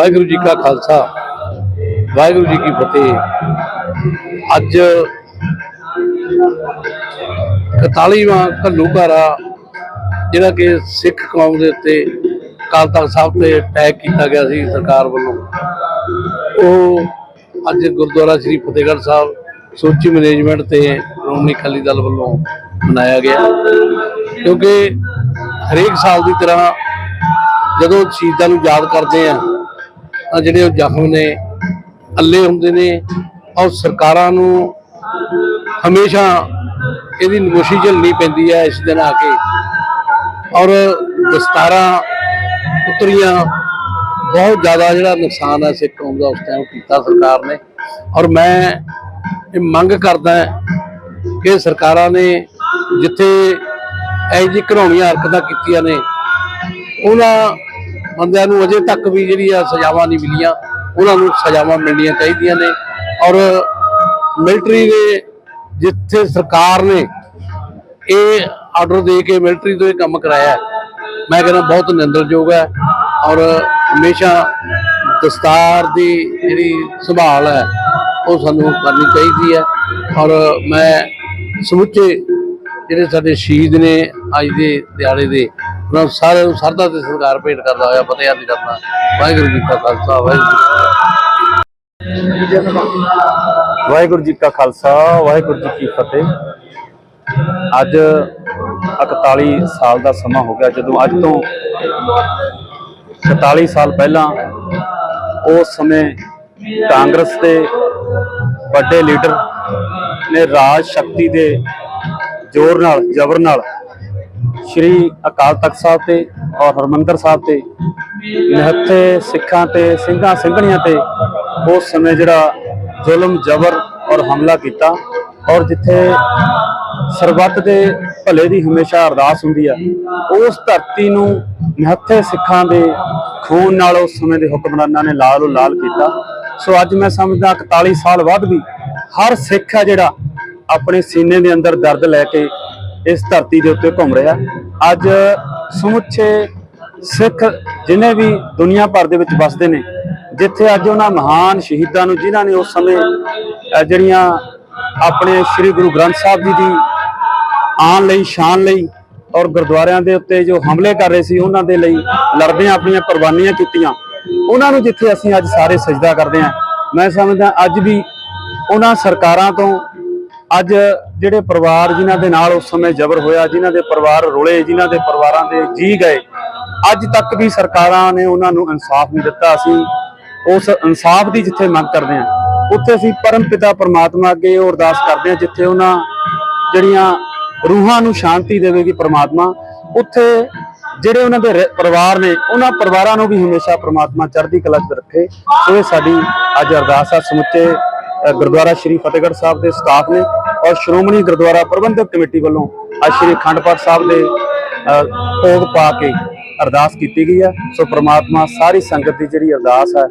ਵਾਹਿਗੁਰੂ ਜੀ ਕਾ ਖਾਲਸਾ, ਵਾਹਿਗੁਰੂ ਜੀ ਕੀ ਫਤਿਹ। ਅੱਜ 41ਵਾਂ ਘੱਲੂਘਾਰਾ, ਜਿਹੜਾ ਕਿ ਸਿੱਖ ਕੌਮ ਦੇ ਉੱਤੇ ਅਕਾਲ ਤਖਤ ਸਾਹਿਬ ਤੇ ਅਟੈਕ ਕੀਤਾ ਗਿਆ ਸੀ ਸਰਕਾਰ ਵੱਲੋਂ, ਉਹ ਅੱਜ ਗੁਰਦੁਆਰਾ ਸ੍ਰੀ ਫਤਿਹਗੜ੍ਹ ਸਾਹਿਬ ਸੋਚੀ ਮੈਨੇਜਮੈਂਟ ਤੇ ਸ਼੍ਰੋਮਣੀ ਅਕਾਲੀ ਦਲ ਵੱਲੋਂ ਮਨਾਇਆ ਗਿਆ। ਕਿਉਂਕਿ ਹਰੇਕ ਸਾਲ ਦੀ ਤਰ੍ਹਾਂ ਜਦੋਂ ਸ਼ਹੀਦਾਂ ਨੂੰ ਯਾਦ ਕਰਦੇ ਆ ਜਿਹੜੇ ਉਹ ਜ਼ਖਮ ਨੇ, ਅੱਲੇ ਹੁੰਦੇ ਨੇ ਔਰ ਸਰਕਾਰਾਂ ਨੂੰ ਹਮੇਸ਼ਾ ਇਹਦੀ ਨਗੋਸ਼ੀ ਝੱਲਣੀ ਪੈਂਦੀ ਹੈ ਇਸ ਦਿਨ ਆ ਕੇ। ਔਰ ਦਸਤਾਰਾਂ ਉਤਰੀਆਂ, ਬਹੁਤ ਜ਼ਿਆਦਾ ਜਿਹੜਾ ਨੁਕਸਾਨ ਹੈ ਸਿੱਖ ਕੌਮ ਦਾ ਉਸ ਟਾਈਮ ਕੀਤਾ ਸਰਕਾਰ ਨੇ। ਔਰ ਮੈਂ ਇਹ ਮੰਗ ਕਰਦਾ ਕਿ ਸਰਕਾਰਾਂ ਨੇ ਜਿੱਥੇ ਇਹ ਜਿਹੀ ਘਰਾਉਣੀਆਂ ਹਰਕਤਾਂ ਕੀਤੀਆਂ ਨੇ, ਉਹਨਾਂ ਬੰਦਿਆਂ ਨੂੰ ਅਜੇ ਤੱਕ ਵੀ ਜਿਹੜੀ ਆ ਸਜ਼ਾਵਾਂ ਨਹੀਂ ਮਿਲੀਆਂ, ਉਹਨਾਂ ਨੂੰ ਸਜ਼ਾਵਾਂ ਮਿਲਣੀਆਂ ਚਾਹੀਦੀਆਂ ਨੇ। ਔਰ ਮਿਲਟਰੀ ਦੇ ਜਿੱਥੇ ਸਰਕਾਰ ਨੇ ਇਹ ਆਰਡਰ ਦੇ ਕੇ ਮਿਲਟਰੀ ਤੋਂ ਇਹ ਕੰਮ ਕਰਾਇਆ, ਮੈਂ ਕਹਿੰਦਾ ਬਹੁਤ ਨਿੰਦਰਯੋਗ ਹੈ। ਔਰ ਹਮੇਸ਼ਾ ਦਸਤਾਰ ਦੀ ਜਿਹੜੀ ਸੰਭਾਲ ਹੈ, ਉਹ ਸਾਨੂੰ ਕਰਨੀ ਚਾਹੀਦੀ ਹੈ। ਔਰ ਮੈਂ ਸਮੁੱਚੇ ਜਿਹੜੇ ਸਾਡੇ ਸ਼ਹੀਦ ਨੇ ਅੱਜ ਦੇ ਦਿਹਾੜੇ ਦੇ ਉਹਨਾਂ ਸਾਰਿਆਂ ਨੂੰ ਸਰਦਾ ਤੇ ਸਤਿਕਾਰ ਭੇਟ ਕਰਦਾ ਹੋਇਆ, ਫਤਿਹ ਕਰਦਾ ਵਾਹਿਗੁਰੂ ਜੀ ਕਾ ਖਾਲਸਾ, ਵਾਹਿਗੁਰੂ ਵਾਹਿਗੁਰੂ ਜੀ ਕਾ ਖਾਲਸਾ, ਵਾਹਿਗੁਰੂ ਜੀ ਕੀ ਫਤਿਹ। ਅੱਜ 41 ਸਾਲ ਦਾ ਸਮਾਂ ਹੋ ਗਿਆ, ਜਦੋਂ ਅੱਜ ਤੋਂ 47 ਸਾਲ ਪਹਿਲਾਂ ਉਸ ਸਮੇਂ ਕਾਂਗਰਸ ਦੇ ਵੱਡੇ ਲੀਡਰ ਨੇ ਰਾਜ ਸ਼ਕਤੀ ਦੇ ਜ਼ੋਰ ਨਾਲ, ਜ਼ਬਰ ਨਾਲ ਸ਼੍ਰੀ ਅਕਾਲ ਤਖਤ ਸਾਹਿਬ ਤੇ ਔਰ ਹਰਮੰਦਰ ਸਾਹਿਬ ਤੇ, ਨਿਹੱਥੇ ਸਿੱਖਾਂ ਤੇ, ਸਿੰਘਾਂ ਸਿੰਘਣੀਆਂ ਤੇ ਉਸ ਸਮੇਂ ਜਿਹੜਾ ਜ਼ੁਲਮ, ਜ਼ਬਰ ਔਰ ਹਮਲਾ ਕੀਤਾ ਔਰ ਜਿੱਥੇ ਸਰਬੱਤ ਦੇ ਭਲੇ ਦੀ ਹਮੇਸ਼ਾ ਅਰਦਾਸ ਹੁੰਦੀ ਆ, ਉਸ ਧਰਤੀ ਨੂੰ ਨਿਹੱਥੇ ਸਿੱਖਾਂ ਦੇ ਖੂਨ ਨਾਲ ਉਸ ਸਮੇਂ ਦੇ ਹੁਕਮਰਾਨਾਂ ਨੇ ਲਾਲ ਲਾਲ ਕੀਤਾ। ਸੋ ਅੱਜ ਮੈਂ ਸਮਝਦਾ 41 ਸਾਲ ਬਾਅਦ ਵੀ ਹਰ ਸਿੱਖ ਹੈ ਜਿਹੜਾ ਆਪਣੇ ਸੀਨੇ ਦੇ ਅੰਦਰ ਦਰਦ ਲੈ ਕੇ ਇਸ ਧਰਤੀ ਦੇ ਉੱਤੇ ਘੁੰਮ ਰਿਹਾ। ਅੱਜ ਸਮੁੱਚੇ ਸਿੱਖ ਜਿਨੇ ਵੀ ਦੁਨੀਆ ਭਰ ਦੇ ਵਿੱਚ ਵੱਸਦੇ ਨੇ, ਜਿੱਥੇ ਅੱਜ ਉਹਨਾਂ ਮਹਾਨ ਸ਼ਹੀਦਾਂ ਨੂੰ, ਜਿਨ੍ਹਾਂ ਨੇ ਉਸ ਸਮੇਂ ਜਿਹੜੀਆਂ ਆਪਣੇ ਸ੍ਰੀ ਗੁਰੂ ਗ੍ਰੰਥ ਸਾਹਿਬ ਜੀ ਦੀ ਆਉਣ ਲਈ, ਸ਼ਾਨ ਲਈ ਔਰ ਗੁਰਦੁਆਰਿਆਂ ਦੇ ਉੱਤੇ ਜੋ ਹਮਲੇ ਕਰ ਰਹੇ ਸੀ, ਉਹਨਾਂ ਦੇ ਲਈ ਲੜਦੇ ਆਪਣੀਆਂ ਕੁਰਬਾਨੀਆਂ ਕੀਤੀਆਂ। ਉਹਨਾਂ ਨੂੰ ਜਿੱਥੇ ਅਸੀਂ ਅੱਜ ਸਾਰੇ ਸਜਦਾ ਕਰਦੇ ਹਾਂ, ਮੈਂ ਸਮਝਦਾ ਅੱਜ ਵੀ ਉਹਨਾਂ ਸਰਕਾਰਾਂ ਤੋਂ ਅੱਜ ਜਿਹੜੇ ਪਰਿਵਾਰ ਜਿਨ੍ਹਾਂ ਦੇ ਨਾਲ ਉਸ ਸਮੇਂ ਜ਼ਬਰ ਹੋਇਆ, ਜਿਨ੍ਹਾਂ ਦੇ ਪਰਿਵਾਰ ਰੁਲੇ, ਜਿਨ੍ਹਾਂ ਦੇ ਪਰਿਵਾਰਾਂ ਦੇ ਜੀ ਗਏ, ਅੱਜ ਤੱਕ ਵੀ ਸਰਕਾਰਾਂ ਨੇ ਉਹਨਾਂ ਨੂੰ ਇਨਸਾਫ ਨਹੀਂ ਦਿੱਤਾ। ਅਸੀਂ ਉਸ ਇਨਸਾਫ ਦੀ ਜਿੱਥੇ ਮੰਗ ਕਰਦੇ ਹਾਂ, ਉੱਥੇ ਅਸੀਂ ਪਰਮ ਪਿਤਾ ਪਰਮਾਤਮਾ ਅੱਗੇ ਉਹ ਅਰਦਾਸ ਕਰਦੇ ਹਾਂ, ਜਿੱਥੇ ਉਹਨਾਂ ਜਿਹੜੀਆਂ ਰੂਹਾਂ ਨੂੰ ਸ਼ਾਂਤੀ ਦੇਵੇਗੀ ਪਰਮਾਤਮਾ, ਉੱਥੇ ਜਿਹੜੇ ਉਹਨਾਂ ਦੇ ਰ- ਪਰਿਵਾਰ ਨੇ, ਉਹਨਾਂ ਪਰਿਵਾਰਾਂ ਨੂੰ ਵੀ ਹਮੇਸ਼ਾ ਪਰਮਾਤਮਾ ਚੜ੍ਹਦੀ ਕਲਾ 'ਚ ਰੱਖੇ। ਇਹ ਸਾਡੀ ਅੱਜ ਅਰਦਾਸ ਆ। ਸਮੁੱਚੇ ਗੁਰਦੁਆਰਾ ਸ਼੍ਰੀ ਫਤਿਹਗੜ੍ਹ ਸਾਹਿਬ ਦੇ ਸਟਾਫ ਨੇ ਔਰ ਸ਼੍ਰੋਮਣੀ ਗੁਰਦੁਆਰਾ ਪ੍ਰਬੰਧਕ ਕਮੇਟੀ ਵੱਲੋਂ ਅੱਜ ਸ਼੍ਰੀ ਅਖੰਡ ਪਾਠ ਸਾਹਿਬ ਦੇ ਭੋਗ ਪਾ ਕੇ ਅਰਦਾਸ ਕੀਤੀ ਗਈ ਹੈ। ਸੋ ਪ੍ਰਮਾਤਮਾ ਸਾਰੀ ਸੰਗਤ ਦੀ ਜਿਹੜੀ ਅਰਦਾਸ ਹੈ,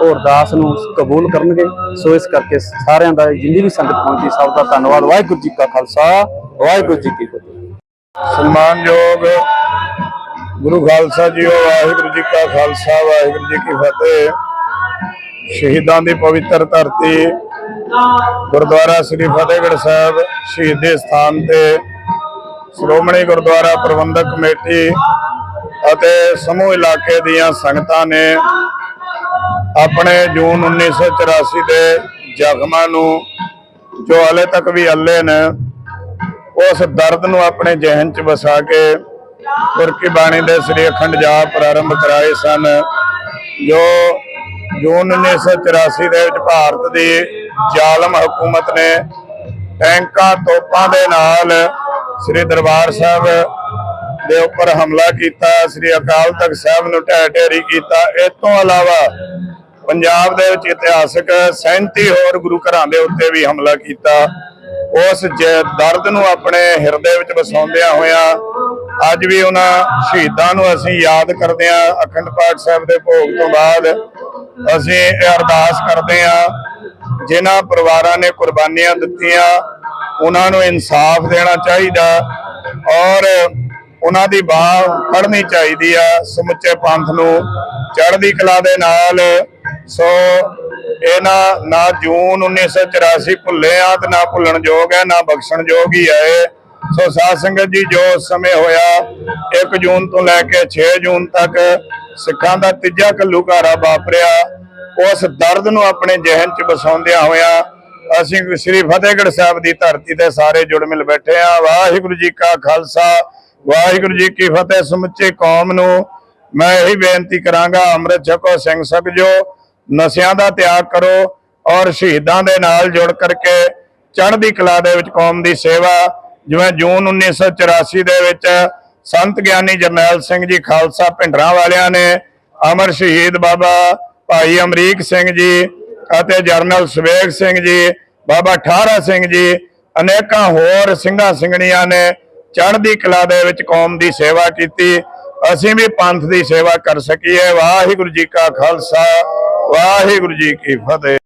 ਉਹ ਅਰਦਾਸ ਨੂੰ ਕਬੂਲ ਕਰਨਗੇ। ਸੋ ਇਸ ਕਰਕੇ ਸਾਰਿਆਂ ਦਾ, ਜਿੰਨੀ ਵੀ ਸੰਗਤ ਪਹੁੰਚੀ, ਸਭ ਦਾ ਧੰਨਵਾਦ। ਵਾਹਿਗੁਰੂ ਜੀ ਕਾ ਖਾਲਸਾ, ਵਾਹਿਗੁਰੂ ਜੀ ਕੀ ਫਤਿਹ। ਸਨਮਾਨਯੋਗ ਗੁਰੂ ਖਾਲਸਾ ਜੀਓ ਵਾਹਿਗੁਰੂ ਜੀ ਕਾ ਖਾਲਸਾ, ਵਾਹਿਗੁਰੂ ਜੀ ਕੀ ਫਤਿਹ। ਸ਼ਹੀਦਾਂ ਦੀ ਪਵਿੱਤਰ ਧਰਤੀ ਗੁਰਦੁਆਰਾ ਸ੍ਰੀ ਫਤਿਹਗੜ੍ਹ ਸਾਹਿਬ, ਸ਼ਹੀਦੀ ਸਥਾਨ ਤੇ ਸ਼੍ਰੋਮਣੀ ਗੁਰਦੁਆਰਾ ਪ੍ਰਬੰਧਕ ਕਮੇਟੀ ਅਤੇ ਸਮੂਹ ਇਲਾਕੇ ਦੀਆਂ ਸੰਗਤਾਂ ਨੇ ਆਪਣੇ ਜੂਨ 1984 ਦੇ ਜ਼ਖਮਾਂ ਨੂੰ, ਜੋ ਹਲੇ ਤੱਕ ਵੀ ਅੱਲੇ ਨੇ, ਉਸ ਦਰਦ ਨੂੰ ਆਪਣੇ ਜ਼ਿਹਨ 'ਚ ਵਸਾ ਕੇ ਤੁਰਕੀ ਬਾਣੀ ਦੇ ਸ੍ਰੀ ਅਖੰਡ ਜਾਪ ਪ੍ਰਾਰੰਭ ਕਰਾਏ ਸਨ, ਜੋ ਜੂਨ 1984 ਦੇ ਵਿੱਚ ਭਾਰਤ ਦੀ ਜ਼ਾਲਮ ਹਕੂਮਤ ਨੇ ਟੈਂਕਾਂ ਤੋਪਾਂ ਦੇ ਨਾਲ ਸ੍ਰੀ ਦਰਬਾਰ ਸਾਹਿਬ ਦੇ ਉੱਪਰ ਹਮਲਾ ਕੀਤਾ, ਸ੍ਰੀ ਅਕਾਲ ਤਖਤ ਸਾਹਿਬ ਨੂੰ ਢਹਿ ਢੇਰੀ ਕੀਤਾ। ਇਸ ਤੋਂ ਇਲਾਵਾ ਪੰਜਾਬ ਦੇ ਵਿੱਚ ਇਤਿਹਾਸਕ 37 ਹੋਰ ਗੁਰੂ ਘਰਾਂ ਦੇ ਉੱਤੇ ਵੀ ਹਮਲਾ ਕੀਤਾ। ਉਸ ਜ- ਦਰਦ ਨੂੰ ਆਪਣੇ ਹਿਰਦੇ ਵਿੱਚ ਵਸਾਉਂਦਿਆਂ ਹੋਇਆਂ ਅੱਜ ਵੀ ਉਹਨਾਂ ਸ਼ਹੀਦਾਂ ਨੂੰ ਅਸੀਂ ਯਾਦ ਕਰਦੇ ਹਾਂ। ਅਖੰਡ ਪਾਠ ਸਾਹਿਬ ਦੇ ਭੋਗ ਤੋਂ ਬਾਅਦ ਅਸੀਂ ਇਹ ਅਰਦਾਸ ਕਰਦੇ ਹਾਂ ਜਿਨ੍ਹਾਂ ਪਰਿਵਾਰਾਂ ਨੇ ਕੁਰਬਾਨੀਆਂ ਦਿੱਤੀਆਂ, ਉਹਨਾਂ ਨੂੰ ਇਨਸਾਫ ਦੇਣਾ ਚਾਹੀਦਾ ਔਰ ਉਹਨਾਂ ਦੀ ਬਾਹ ਫੜਨੀ ਚਾਹੀਦੀ ਆ, ਸਮੁੱਚੇ ਪੰਥ ਨੂੰ ਚੜ੍ਹਦੀ ਕਲਾ ਦੇ ਨਾਲ। ਸੋ ਇਹਨਾਂ ਨਾ ਜੂਨ 1984 ਭੁੱਲੇ ਆ ਤੇ ਨਾ ਭੁੱਲਣ ਯੋਗ ਹੈ, ਨਾ ਬਖਸ਼ਣ ਯੋਗ ਹੀ ਹੈ ਸੋ ਸਾਧ ਸੰਗਤ ਜੀ, ਜੋ ਉਸ ਸਮੇਂ ਹੋਇਆ 1 ਜੂਨ ਤੋਂ ਲੈ ਕੇ 6 ਜੂਨ ਤੱਕ ਸਿੱਖਾਂ ਦਾ ਤੀਜਾ ਘੱਲੂਘਾਰਾ ਵਾਪਰਿਆ। ਉਸ ਦਰਦ ਨੂੰ ਆਪਣੇ ਜ਼ਿਹਨ 'ਚ ਵਸਾਉਂਦਿਆਂ ਹੋਇਆ ਅਸੀਂ ਸ੍ਰੀ ਫਤਿਹਗੜ੍ਹ ਸਾਹਿਬ ਦੀ ਧਰਤੀ ਤੇ ਸਾਰੇ ਜੁੜ ਮਿਲ ਬੈਠੇ ਆ ਵਾਹਿਗੁਰੂ ਜੀ ਕਾ ਖਾਲਸਾ, ਵਾਹਿਗੁਰੂ ਜੀ ਕੀ ਫਤਿਹ। ਸਮੁੱਚੇ ਕੌਮ ਨੂੰ ਮੈਂ ਇਹੀ ਬੇਨਤੀ ਕਰਾਂਗਾ, ਅੰਮ੍ਰਿਤ ਛਕੋ, ਸਿੰਘ ਸਕਜੋ, ਨਸ਼ਿਆਂ ਦਾ ਤਿਆਗ ਕਰੋ ਔਰ ਸ਼ਹੀਦਾਂ ਦੇ ਨਾਲ ਜੁੜ ਕਰਕੇ ਚੜ੍ਹਦੀ ਕਲਾ ਦੇ ਵਿੱਚ ਕੌਮ ਦੀ ਸੇਵਾ, ਜਿਵੇਂ ਜੂਨ 1984 ਦੇ ਵਿੱਚ ਸੰਤ ਗਿਆਨੀ ਜਰਨੈਲ ਸਿੰਘ ਜੀ ਖਾਲਸਾ ਭਿੰਡਰਾਂ ਵਾਲਿਆਂ ਨੇ ਅਮਰ ਸ਼ਹੀਦ ਬਾਬਾ ਭਾਈ ਅਮਰੀਕ ਸਿੰਘ ਜੀ ਅਤੇ ਜਰਨਲ ਸਵੇਗ ਸਿੰਘ ਜੀ, ਬਾਬਾ ਠਾਰਾ ਸਿੰਘ ਜੀ, ਅਨੇਕਾਂ ਹੋਰ ਸਿੰਘਾਂ ਸਿੰਘਣੀਆਂ ਨੇ ਚੜ੍ਹਦੀ ਕਲਾ ਦੇ ਵਿੱਚ ਕੌਮ ਦੀ ਸੇਵਾ ਕੀਤੀ। ਅਸੀਂ ਵੀ ਪੰਥ ਦੀ ਸੇਵਾ ਕਰ ਸਕੀਏ। ਵਾਹਿਗੁਰੂ ਜੀ ਕਾ ਖਾਲਸਾ, ਵਾਹਿਗੁਰੂ ਜੀ ਕੀ ਫਤਿਹ।